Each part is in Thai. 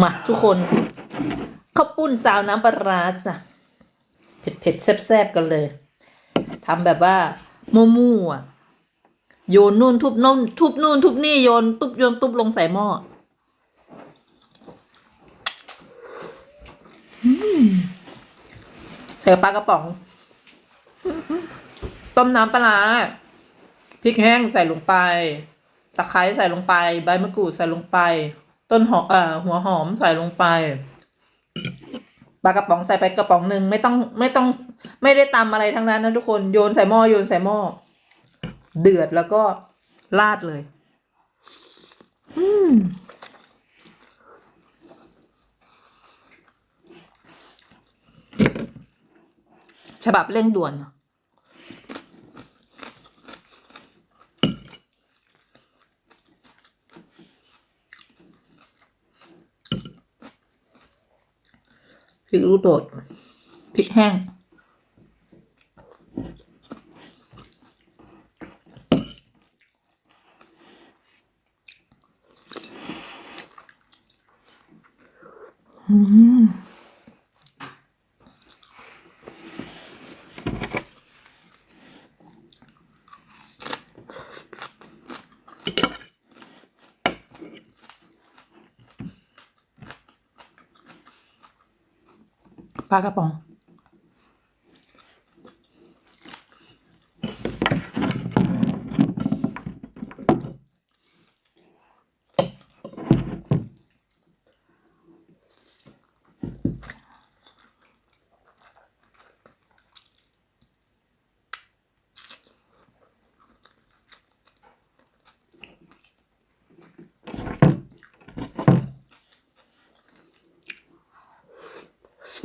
มาทุกคนข้าวปุ้นซาวน้ำปลาร้าจ้ะเผ็ดเผ็ดๆแซ่บๆกันเลยทำแบบว่ามั่วๆอะโยนนู่นทุบนู่นทุบนู่นทุบนี่โยนตุบโยนตุบลงใส่หม้อใส่ปลากระป๋อง ต้มน้ำปลาร้าพริกแห้งใส่ลงไป ตะไคร้ใส่ลงไป ใบมะกรูดใส่ลงไป ต้นหอมเอ่อหัวหอมใส่ลงไปปลากระป๋องใส่ไปกระป๋องหนึ่งไม่ต้องไม่ต้อง ไม่ได้ตำอะไรทั้งนั้นนะทุกคนโยนใส่หม้อโยนใส่หม้อเดือดแล้วก็ราดเลย อืมฉบับเร่งด่วน พริกลูกโดดพริกแห้ง อืม ปลากระป๋อง อืม น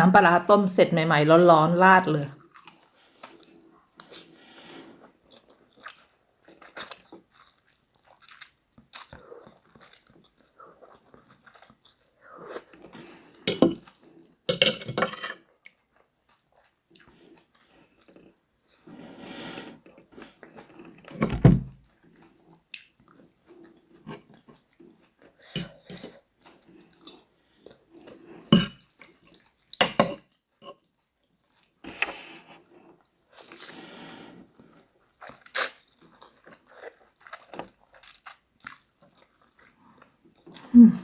้ำปลาร้าต้มเสร็จใหม่ ๆ ร้อน ๆ ราดเลย Hmm.